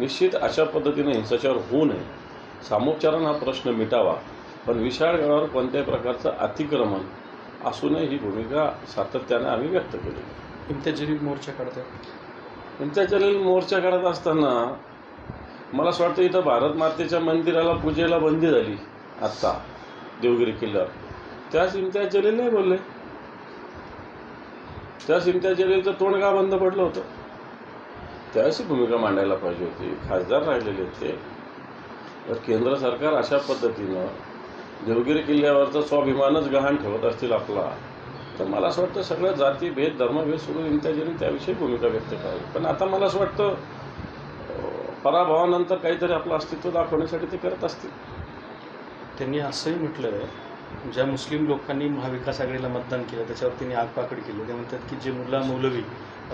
निश्चित अशा पद्धतीने हिंसाचार होऊ नये. सामोपचारण हा प्रश्न मिटावा पण विशाळ गडावर कोणत्याही प्रकारचं अतिक्रमण असू नये ही भूमिका सातत्याने आम्ही व्यक्त केली. जलील मोर्चा काढतात इंत्याजलील मोर्चा काढत असताना मला असं वाटतं इथं भारत मातेच्या मंदिराला पूजेला बंदी झाली आत्ता देवगिरी किल्ल्यावर. त्याच इम्तियाज जलील नाही बोलले. त्याच इम्तियाज जलीलचं तोंड का बंद पडलं होतं? त्याची भूमिका मांडायला पाहिजे होती. खासदार राहिलेले ते तर केंद्र सरकार अशा पद्धतीनं देवगिरी किल्ल्यावरचा स्वाभिमानच गहाण ठेवत असतील आपला तर मला असं वाटतं सगळ्या जाती भेद धर्मभेद सोडून इंत्याजीने त्याविषयी भूमिका व्यक्त करावी. पण आता मला असं वाटतं पराभवानंतर काहीतरी आपलं अस्तित्व दाखवण्यासाठी ते करत असतील. त्यांनी असंही म्हटलं आहे ज्या मुस्लिम लोकांनी महाविकास आघाडीला मतदान केलं त्याच्यावर त्यांनी आगपाकड केली. ते म्हणतात की जे मुल्ला मौलवी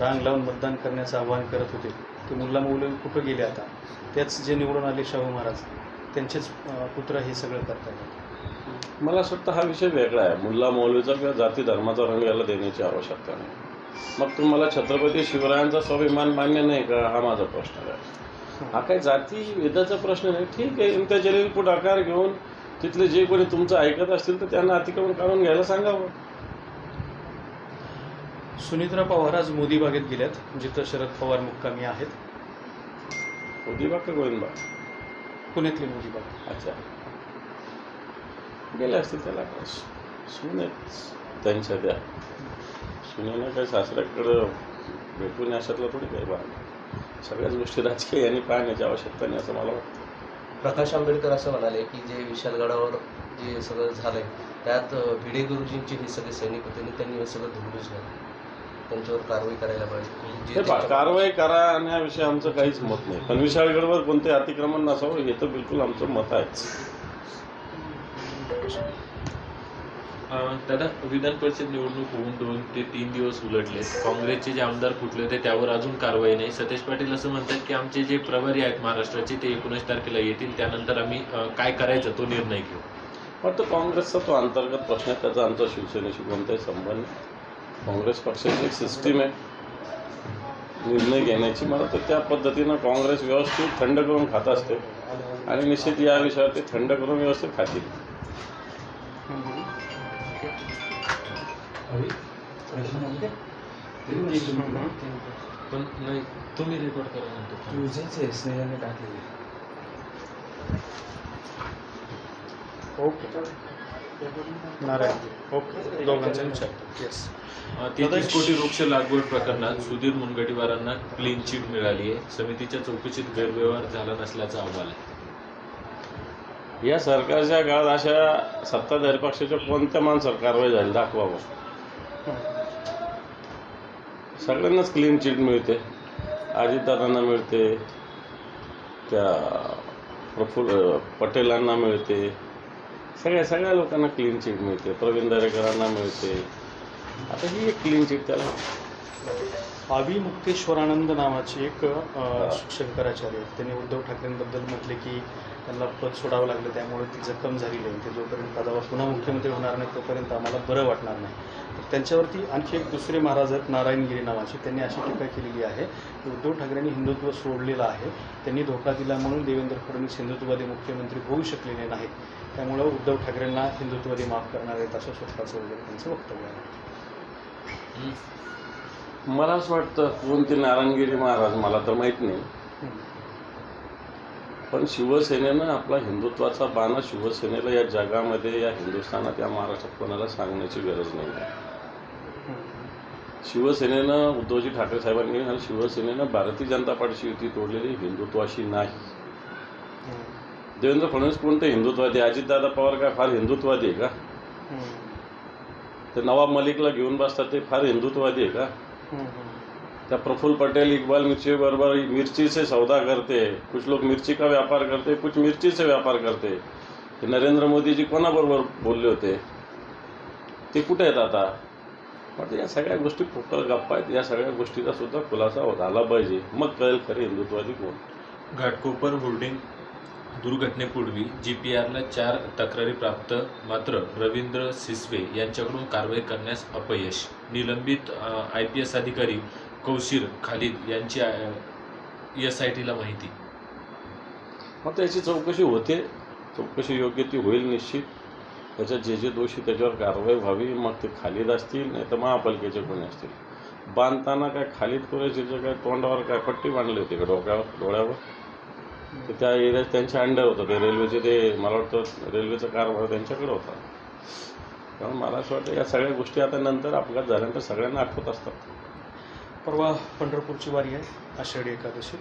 रांग लावून मतदान करण्याचं आवाहन करत होते ते मुल्ला मौलवी कुठं गेले आता? त्याच जे निवडून आले शाहू महाराज त्यांचेच पुत्र हे सगळं करतात. मला असं वाटतं हा विषय वेगळा आहे. मुल्ला मौलवीचा किंवा जाती धर्माचा रंग याला देण्याची आवश्यकता नाही. मग तुम्हाला छत्रपती शिवरायांचा स्वाभिमान मान्य नाही का? हा माझा प्रश्न आहे. हा काही जाती वेदाचा प्रश्न नाही. ठीक आहे इम्तियाज पुढाकार घेऊन तिथले जे कोणी तुमचं ऐकत असतील तर त्यांना अतिक्रमण काढून घ्यायला सांगावं. सुनित्रा पवार आज मोदी बागेत गेल्यात जिथं शरद पवार मुक्कामी आहेत. उदिबा का गोविंदबा पुण्यातली मोदी बाग. अच्छा. गेले असतील त्याला काय? सुने त्यांच्या त्या सुनेनं काही सासऱ्याकडं भेटून अशातला थोडी काही भाग सगळ्याच गोष्टी राजकीय यांनी पाहण्याची आवश्यकता नाही असं मला वाटतं. प्रकाश आंबेडकर असं म्हणाले की जे विशालगडावर जे सगळं झालंय त्यात भिडे गुरुजींचे हे सगळे सैनिक होते आणि त्यांनी हे सगळं धुडून त्यांच्यावर कारवाई करायला पाहिजे. हे जे पहा, त्यांच्या- कारवाई करा आणि याविषयी आमचं काहीच मत नाही. पण विशाळगडवर कोणते अतिक्रमण नसावं हे तर बिलकुल आमचं मत आहेच. अं, दादा विधान परिषद निवडणूक होऊन दोन ते तीन दिवस उलटले. काँग्रेसचे जे आमदार फुटले होते त्यावर अजून कारवाई नाही. सतेज पाटील असं म्हणतात की आमचे जे प्रभारी आहेत महाराष्ट्राचे ते एकोणीस तारखेला येतील. त्यानंतर आम्ही काय करायचं तो निर्णय घेऊ. वाटतं काँग्रेसचा तो अंतर्गत प्रश्न आहे. त्याचा आमचा शिवसेनेशी कोणताही संबंध काँग्रेस पक्षाची एक सिस्टीम आहे. निर्णय घेण्याची मला तर त्या पद्धतीनं काँग्रेस व्यवस्थित थंड करून खात असते. आणि निश्चित या विषयावर ते थंड करून व्यवस्थित खातील. पण नाही तुम्ही रेकॉर्ड करा नंतर. ओके. नारायण ओके. दोघांचा विचार. येस अं, तेहतीस कोटी वृक्ष लागवड प्रकरणात सुधीर मुनगंटीवारांना क्लीन चिट मिळाली आहे. समितीच्या चौकशीत गैरव्यवहार झाला नसल्याचा अहवाल आहे. या सरकारच्या काळात अशा सत्ताधारी पक्षाच्या कोणत्या माणसावर कारवाई झाली? दाखवावं सगळ्यांनाच क्लीन चिट मिळते. अजितदादांना मिळते. त्या प्रफुल्ल पटेलांना मिळते. सगळ्या सगळ्या लोकांना क्लीन चिट मिळते. प्रवीण दरेकरांना मिळते. आता ही एक क्लीन चिट त्याला. आवी मुक्तेश्वरानंद नावाचे एक शंकराचार्य. त्यांनी उद्धव ठाकरेंबद्दल म्हटले की त्यांना पद सोडावं लागलं त्यामुळे ती जखम झालेली आहे. ते जोपर्यंत पदावर पुन्हा मुख्यमंत्री होणार नाही तोपर्यंत आम्हाला बरं वाटणार नाही. तर त्यांच्यावरती आणखी एक दुसरे महाराज आहेत नारायणगिरी नावाचे. त्यांनी अशी टीका केलेली आहे की उद्धव ठाकरेंनी हिंदुत्व सोडलेलं आहे. त्यांनी धोका दिला म्हणून देवेंद्र फडणवीस हिंदुत्ववादी मुख्यमंत्री होऊ शकलेले नाहीत. त्यामुळं उद्धव ठाकरेंना हिंदुत्ववादी माफ करणार आहेत असं स्वतःचं वगैरे त्यांचं वक्तव्य आहे. मला असं वाटतं कोणते नारायणगिरी महाराज मला तर माहीत नाही. पण शिवसेनेनं आपला हिंदुत्वाचा बाणा शिवसेनेला या जगामध्ये या हिंदुस्थानात या महाराष्ट्रात कोणाला सांगण्याची गरज नाही. शिवसेनेनं उद्धवजी ठाकरे साहेबांनी आणि शिवसेनेनं भारतीय जनता पार्टीची युती तोडलेली हिंदुत्वाशी नाही. देवेंद्र फडणवीस कोणते हिंदुत्वादी? अजितदादा पवार काय फार हिंदुत्वादी आहे का? ते नवाब मलिकला घेऊन बसतात ते फार हिंदुत्वादी आहे का? त्या प्रफुल्ल पटेल इकबाल मिर्ची बरोबर मिर्ची से सौदा करते कुछ लोक मिर्ची का व्यापार करते कुछ मिर्ची से व्यापार करते। नरेंद्र मोदीजी कोणाबरोबर बोलले होते? ते कुठे आहेत आता? म्हणजे या सगळ्या गोष्टी पोकळ गप्पा आहेत. या सगळ्या गोष्टीचा सुद्धा खुलासा झाला पाहिजे. मग कळेल खरे हिंदुत्वादी कोण. घाटकोपर होल्डिंग दुर्घटनेपूर्वी जी पी आरला चार तक्रारी प्राप्त. मात्र रवींद्र सिसवे यांच्याकडून कारवाई करण्यास अपयश. निलंबित आय पी एस अधिकारी कौशीर खालिद यांची एस आय टीला माहिती. मग त्याची चौकशी होते. चौकशी योग्य ती होईल निश्चित. त्याच्यात जे जे दोषी त्याच्यावर कारवाई व्हावी मग ते खालीद असतील नाही तर महापालिकेचे कोणी असतील. बांधताना काय खालीद कुरेशीचे काय तोंडावर काय पट्टी बांधली होती का डोक्यावर डोळ्यावर? तर त्या एरियात त्यांच्या अंडर होतं. ते रेल्वेचे ते मला वाटतं रेल्वेचा कारभार त्यांच्याकडे होता. कारण मला असं वाटतं या सगळ्या गोष्टी आता नंतर अपघात झाल्यानंतर सगळ्यांना आठवत असतात. परवा पंढरपूरची वारी आहे आषाढी एकादशी.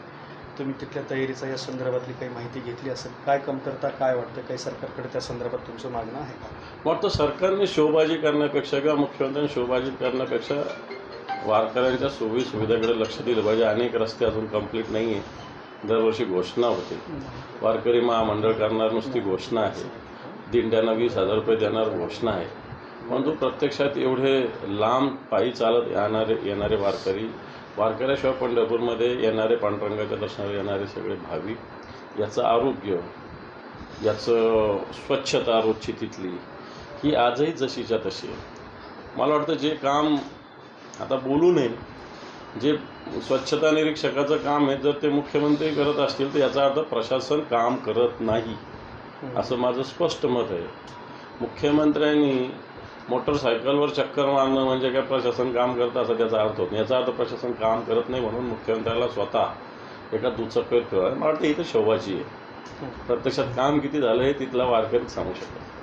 तुम्ही तिथल्या तयारीचा या संदर्भातली काही माहिती घेतली असेल काय कमतरता काय वाटतं काही सरकारकडे त्या संदर्भात तुमचं मागणं आहे का? वाटतं सरकारने शोबाजी करण्यापेक्षा किंवा मुख्यमंत्र्यांनी शोभाजी करण्यापेक्षा वारकऱ्यांच्या सोयी सुविधेकडे लक्ष दिलं पाहिजे. अनेक रस्ते अजून कंप्लीट नाही आहे दरवर्षी घोषणा होते. वारकरी महामंडळ करणार नुसती घोषणा आहे. दिंड्यांना वीस हजार रुपये देणार घोषणा आहे. परंतु प्रत्यक्षात एवढे लांब पायी चालत येणारे येणारे वारकरी वारकऱ्याशिवाय पंढरपूरमध्ये येणारे पांडुरंगाच्या दर्शनाला येणारे सगळे भाविक याचं आरोग्य याचं स्वच्छता रोजची तिथली ही आजही जशीच्या तशी आहे. मला वाटतं जे काम आता बोलू नये जे स्वच्छता निरीक्षकाचं काम आहे जर ते मुख्यमंत्री करत असतील तर याचा अर्थ प्रशासन काम करत नाही असं माझं स्पष्ट मत आहे. मुख्यमंत्र्यांनी मोटरसायकलवर चक्कर मारणं म्हणजे काय? प्रशासन काम करतं असं त्याचा अर्थ होत. याचा अर्थ प्रशासन काम करत नाही म्हणून मुख्यमंत्र्याला स्वतः एका दुचक्कर फिरवा मला वाटतं इथं शोभाची आहे. प्रत्यक्षात काम किती झालं हे तिथला वारकरी सांगू शकतो